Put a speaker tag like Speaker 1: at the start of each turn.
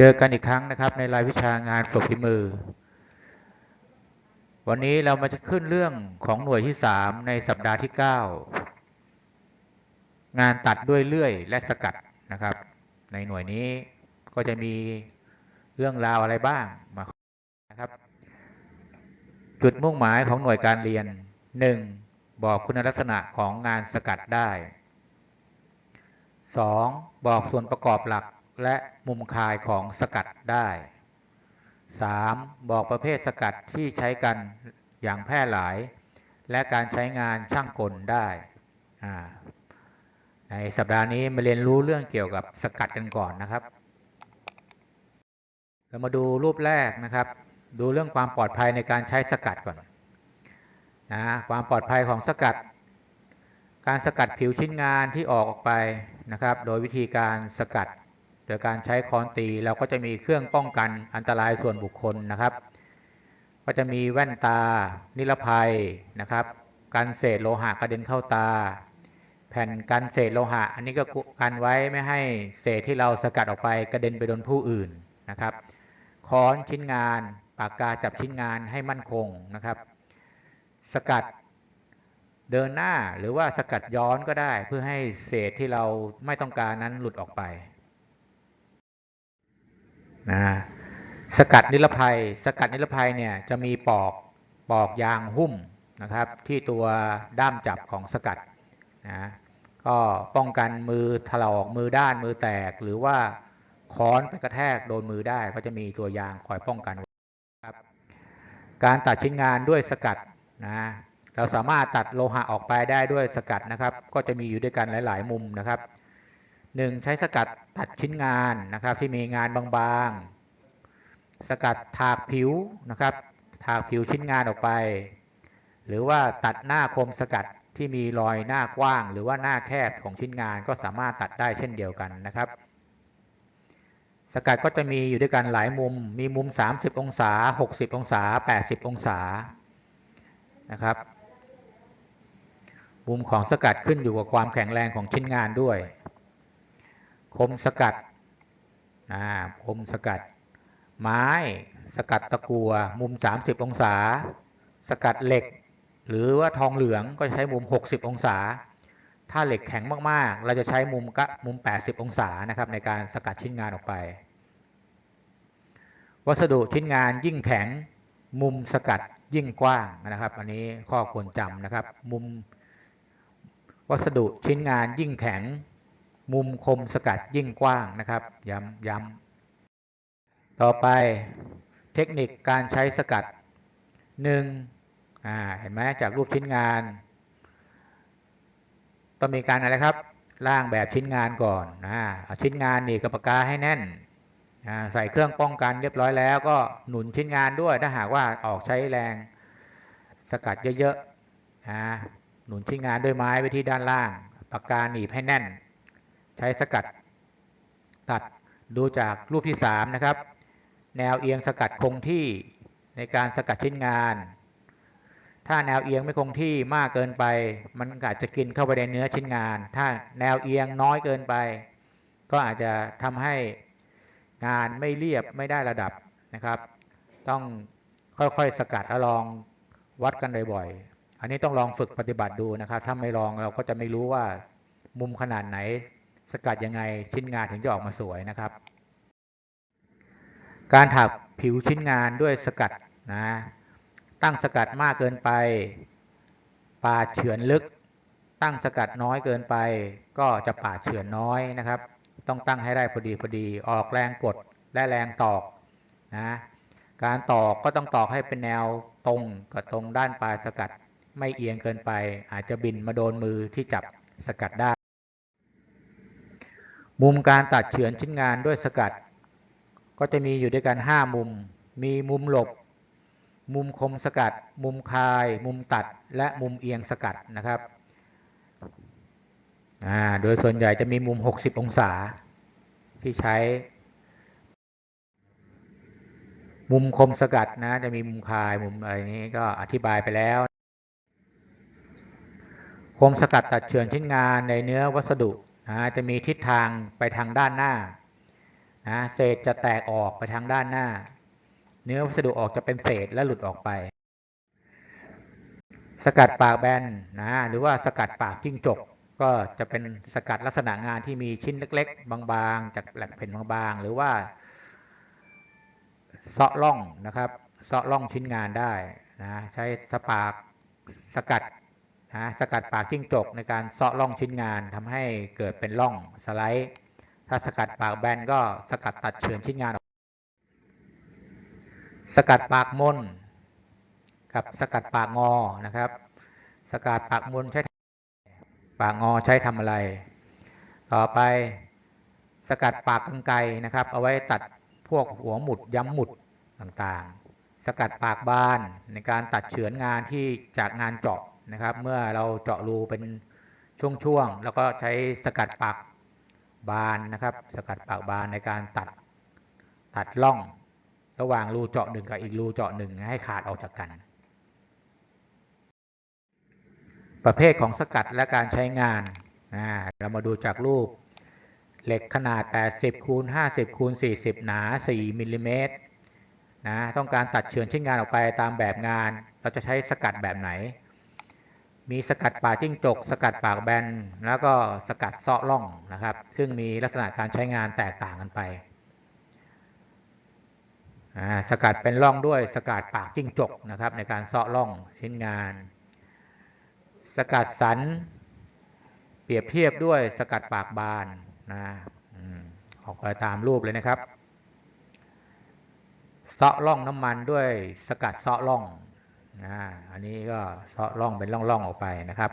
Speaker 1: เจอกันอีกครั้งนะครับ ในรายวิชางานฝึกฝีมือ วันนี้เรามาจะขึ้นเรื่องของหน่วยที่3ในสัปดาห์ที่9งานตัดด้วยเลื่อยและสกัดนะครับ ในหน่วยนี้ก็จะมีเรื่องราวอะไรบ้างมานะครับ จุดมุ่งหมายของหน่วยการเรียน 1. บอกคุณลักษณะของงานสกัดได้ 2. บอกส่วนประกอบหลัก และมุมคายของสกัดได้ 3. บอกประเภทสกัดที่ใช้กันอย่างแพร่หลาย และการใช้งานช่างกลได้ในสัปดาห์นี้มาเรียนรู้เรื่องเกี่ยวกับสกัดกันก่อนนะครับ เรามาดูรูปแรกนะครับ ดูเรื่องความปลอดภัยในการใช้สกัดก่อนนะความปลอดภัยของสกัด การสกัดผิวชิ้นงานที่ออกออกไปนะครับ โดยวิธีการสกัด โดยการใช้ค้อนตีเราก็จะมีเครื่องป้องกันอันตรายส่วนบุคคลนะครับ ก็จะมีแว่นตา นิรภัยนะครับกันเศษโลหะกระเด็นเข้าตา แผ่นกันเศษโลหะ อันนี้ก็กันไว้ไม่ให้เศษที่เราสกัดออกไปกระเด็นไปโดนผู้อื่นนะครับค้อนชิ้นงานปากกาจับชิ้นงานให้มั่นคงนะครับ สกัดเดินหน้าหรือว่าสกัดย้อนก็ได้เพื่อให้เศษที่เราไม่ต้องการนั้นหลุดออกไป นะสกัดนิรภัย สกัดนิรภัยเนี่ยจะมีปอกปอกยางหุ้มนะครับ ที่ตัวด้ามจับของสกัดนะก็ป้องกันมือถลอกมือด้านมือแตก หรือว่าค้อนไปกระแทกโดนมือได้ก็จะมีตัวยางคอยป้องกันครับการตัดชิ้นงานด้วยสกัดนะเราสามารถตัดโลหะออกไปได้ด้วยสกัดนะครับ ก็จะมีอยู่ด้วยกันหลาย ๆ มุมนะครับ หนึ่งใช้สกัดตัดชิ้นงานนะครับ ที่มีงานบางๆ สกัดถากผิวนะครับ ถากผิวชิ้นงานออกไป หรือว่าตัดหน้าคมสกัดที่มีรอยหน้ากว้าง หรือว่าหน้าแคบของชิ้นงานก็สามารถตัดได้เช่นเดียวกันนะครับ สกัดก็จะมีอยู่ด้วยกันหลายมุม มีมุม 30 องศา 60 องศา 80 องศานะครับมุมของสกัดขึ้นอยู่กับความแข็งแรงของชิ้นงานด้วย คมสกัดอ่าคมสกัด ไม้สกัดตะกัวมุม 30 องศา สกัดเหล็ก หรือว่าทองเหลืองก็ใช้มุม 60 องศา ถ้าเหล็กแข็งมากๆ เราจะใช้มุมกะมุม 80 องศานะครับในการสกัดชิ้นงานออกไป วัสดุชิ้นงานยิ่งแข็งมุมสกัดยิ่งกว้างนะครับ อันนี้ข้อควรจำนะครับ มุมวัสดุชิ้นงานยิ่งแข็ง มุมคมสกัดยิ่งกว้างนะครับ ย้ำย้ำต่อไปเทคนิคการใช้สกัดหนึ่งอ่าเห็นไหมจากรูปชิ้นงาน ต้องมีการอะไรครับร่างแบบชิ้นงานก่อนนะเอาชิ้นงานหนีบกับปากกาให้แน่นใส่เครื่องป้องกันเรียบร้อยแล้วก็หนุนชิ้นงานด้วยถ้าหากว่าออกใช้แรงสกัดเยอะๆนะหนุนชิ้นงานด้วยไม้ไว้ที่ด้านล่าง ปากกาหนีบให้แน่น ใช้สกัด ตัดดูจากรูปที่3นะครับ แนวเอียงสกัดคงที่ในการสกัดชิ้นงาน ถ้าแนวเอียงไม่คงที่มากเกินไป มันอาจจะกินเข้าไปในเนื้อชิ้นงาน ถ้าแนวเอียงน้อยเกินไป ก็อาจจะทำให้งานไม่เรียบไม่ได้ระดับนะครับ ต้องค่อยๆสกัดแล้วลองวัดกันบ่อยๆ อันนี้ต้องลองฝึกปฏิบัติดูนะครับ ถ้าไม่ลองเราก็จะไม่รู้ว่ามุมขนาดไหน สกัดยังไงชิ้นงานถึงจะออกมาสวยนะครับ การถักผิวชิ้นงานด้วยสกัดนะตั้งสกัดมากเกินไปปาดเฉือนลึก ตั้งสกัดน้อยเกินไป ก็จะปาดเฉือนน้อยนะครับ ต้องตั้งให้ได้พอดีพอดีออกแรงกดและแรงตอกนะการตอกก็ต้องตอกให้เป็นแนวตรงกับตรงด้านปลายสกัดไม่เอียงเกินไป อาจจะบินมาโดนมือที่จับสกัดได้ มุมการตัดเฉือนชิ้นงานด้วยสกัด ก็จะมีอยู่ด้วยกัน 5 มุม มีมุมหลบ มุมคมสกัด มุมคาย มุมตัด และมุมเอียงสกัดนะครับ โดยส่วนใหญ่จะมีมุม 60 องศา ที่ใช้ มุมคมสกัดนะ จะมีมุมคาย มุมอะไรนี้ก็อธิบายไปแล้ว คมสกัดตัดเฉือนชิ้นงานในเนื้อวัสดุ นะจะมีทิศทางไปทางด้านหน้านะเศษจะแตกออกไปทางด้านหน้า เนื้อวัสดุออกจะเป็นเศษและหลุดออกไป สกัดปากแบนนะหรือว่าสกัดปากจิ้งจก ก็จะเป็นสกัดลักษณะงานที่มีชิ้นเล็ก ๆ บางๆ จากแหลกแผ่นบางๆ หรือว่าเซาะล่องนะครับเซาะล่องชิ้นงานได้นะใช้สปากสกัด นะสกัดปากจิ้งจกในการเซาะล่องชิ้นงานทำให้เกิดเป็นล่องสไลด์ ถ้าสกัดปากแบนก็สกัดตัดเฉือนชิ้นงานออกสกัดปากมนกับสกัดปากงอนะครับ สกัดปากมนใช้ปากงอใช้ทำอะไร ต่อไปสกัดปากกังไกนะครับ เอาไว้ตัดพวกหัวหมุดย้ำหมุดต่างๆ สกัดปากบานในการตัดเฉือนงานที่จากงานเจาะ นะครับ เมื่อเราเจาะรูเป็นช่วงๆแล้วก็ใช้สกัดปากบานนะครับ สกัดปากบานในการตัดตัดล่อง ระหว่างรูเจาะหนึ่งกับอีกรูเจาะหนึ่งให้ขาดออกจากกัน ประเภทของสกัดและการใช้งานนะเรามาดูจากรูปเหล็กขนาด 80คูณ50คูณ40 หนา 4มิลลิเมตรนะต้องการตัดเฉือนชิ้นงานออกไปตามแบบงาน เราจะใช้สกัดแบบไหน มีสกัดปากจิ้งจก สกัดปากแบน แล้วก็สกัดเซาะล่องนะครับ ซึ่งมีลักษณะการใช้งานแตกต่างกันไป สกัดเป็นร่องด้วยสกัดปากจิ้งจกนะครับ ในการเซาะร่องชิ้นงาน สกัดสัน เปรียบเทียบด้วยสกัดปากบานนะออกไปตามรูปเลยนะครับเซาะร่องน้ำมันด้วยสกัดเซาะร่อง อันนี้ก็เซาะร่องเป็นร่องๆออกไปนะครับ